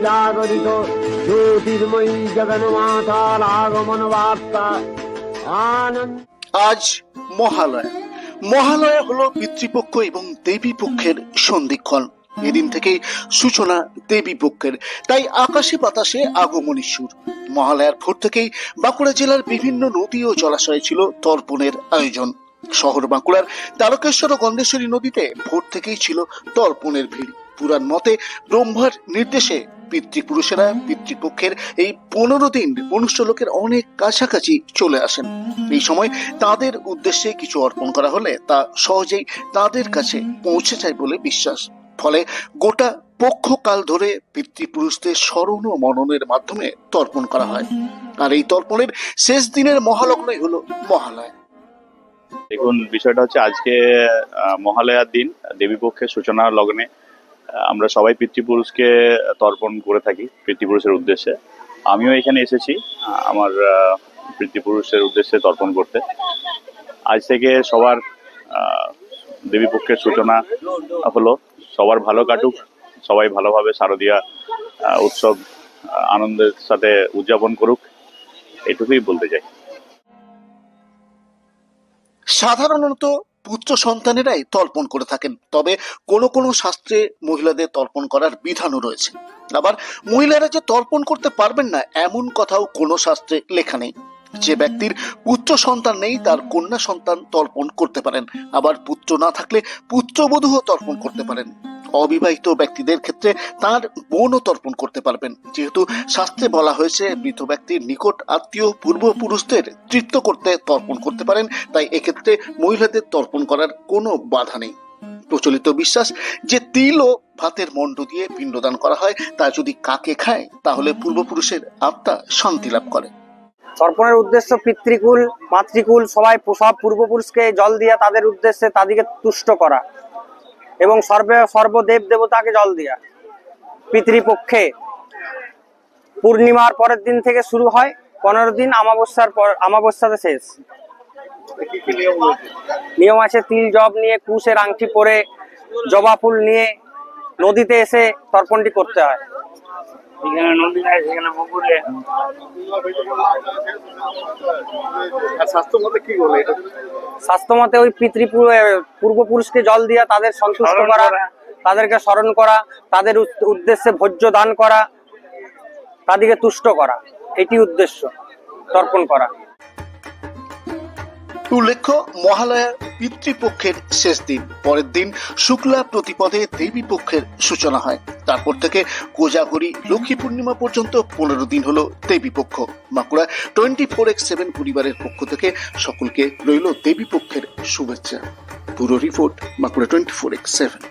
জাগরিত জ্যোতির্ময়ী আগমন বার্তা। আনন্দ আজ মহালয়া। মহালয়া হলো পিতৃপক্ষ এবং দেবী পক্ষের সন্ধিক্ষণ। এদিন থেকেই সূচনা দেবী পক্ষের, তাই আকাশে বাতাসে আগমনী সুর। মহালয়ার ভোর থেকেই বাঁকুড়া জেলার বিভিন্ন নদী ও জলাশয়ে ছিল তর্পণের আয়োজন। শহর বাঁকুড়ার তারকেশ্বর ও গন্ধেশ্বরী নদীতে ভোর থেকেই ছিল তর্পণের ভিড়। পুরাণ মতে ব্রহ্মার নির্দেশে পিতৃপুরুষেরা পিতৃপক্ষের এই পনেরো দিন মনুষ্যলোকের অনেক কাছাকাছি চলে আসেন। এই সময় তাদের উদ্দেশ্যে কিছু অর্পণ করা হলে তা সহজেই তাদের কাছে পৌঁছে যায় বলে বিশ্বাস। ফলে গোটা পক্ষকাল ধরে পিতৃপুরুষদের স্মরণ ও মননের মাধ্যমে তর্পণ করা হয়। আর এই তর্পণের শেষ দিনের মহালগ্নই হলো মহালয়া। দেখুন, বিষয়টা হচ্ছে আজকে মহালয়ার দিন, দেবীপক্ষের সূচনা লগ্নে আমরা সবাই পিতৃপুরুষকে তর্পণ করে থাকি পিতৃপুরুষের উদ্দেশ্যে। আমিও এখানে এসেছি আমার পিতৃপুরুষের উদ্দেশ্যে তর্পণ করতে। আজ থেকে সবার দেবীপক্ষের সূচনা হলো। সবার ভালো কাটুক, সবাই ভালোভাবে শারদীয়া উৎসব আনন্দের সাথে উদযাপন করুক, এটুকুই বলতে চাই। সাধারণত পুত্র সন্তানেরাই তর্পণ করে থাকেন, তবে কোনো কোনো শাস্ত্রে মহিলাদের তর্পণ করার বিধানও রয়েছে। আবার মহিলারা যে তর্পণ করতে পারবেন না, এমন কথাও কোনো শাস্ত্রে লেখা নেই। যে ব্যক্তির পুত্র সন্তান নেই, তার কন্যা সন্তান তর্পণ করতে পারেন। আবার পুত্র না থাকলে পুত্রবধূও তর্পণ করতে পারেন। অবিবাহিত ব্যক্তিদের ক্ষেত্রে তার বোনও তর্পণ করতে পারবেন। যেহেতু শাস্ত্রে বলা হয়েছে, মৃত ব্যক্তির নিকট আত্মীয় পূর্বপুরুষদের তৃপ্ত করতে তর্পণ করতে পারেন, তাই এক্ষেত্রে মহিলাদের তর্পণ করার কোনো বাধা নেই। প্রচলিত বিশ্বাস যে তিল ও ভাতের মণ্ড দিয়ে পিণ্ডদান করা হয়, তা যদি কাকে খায়, তাহলে পূর্বপুরুষের আত্মা শান্তি লাভ করে। তর্পণের উদ্দেশ্য পিতৃকুল, মাতৃকুল, সবাই সব পূর্বপুরুষকে জল দিয়া তাদের উদ্দেশ্যে তাদেরকে তুষ্ট করা এবং সর্বে সর্বদেব দেবতাকে জল দেওয়া পিতৃপক্ষে পূর্ণিমার পরের দিন থেকে শুরু হয়, পনেরো দিন আমাবস্যার পর আমাবস্যাতে শেষ। নিয়ম আছে, তিল জব নিয়ে, কুশের আংটি পরে জবা ফুল নিয়ে নদীতে এসে তর্পণটি করতে হয়। এখানে নদী নাই সেখানে পুকুরে আর স্বাস্থ্য মতে কি বলে এটা? স্বাস্থ্য মতে ওই পিতৃ পূর্বপুরুষকে জল দিয়া তাদের সন্তুষ্ট করা। তাদেরকে স্মরণ করা তাদের উদ্দেশ্যে ভোজ্য দান করা তাদেরকে তুষ্ট করা এটি উদ্দেশ্য তর্পণ করা। উল্লেখ্য মহালয়া পিতৃপক্ষের শেষ দিন। পরের দিন শুক্লা প্রতিপদে দেবী পক্ষের সূচনা হয়। তারপর থেকে কোজাগরি, লক্ষ্মী পূর্ণিমা পর্যন্ত পনেরো দিন হলো দেবী পক্ষ Bankura twenty four x seven পরিবারের পক্ষ থেকে সকলকে রইল দেবী পক্ষের শুভেচ্ছা। পুরো report মাকুড়া twenty four x seven.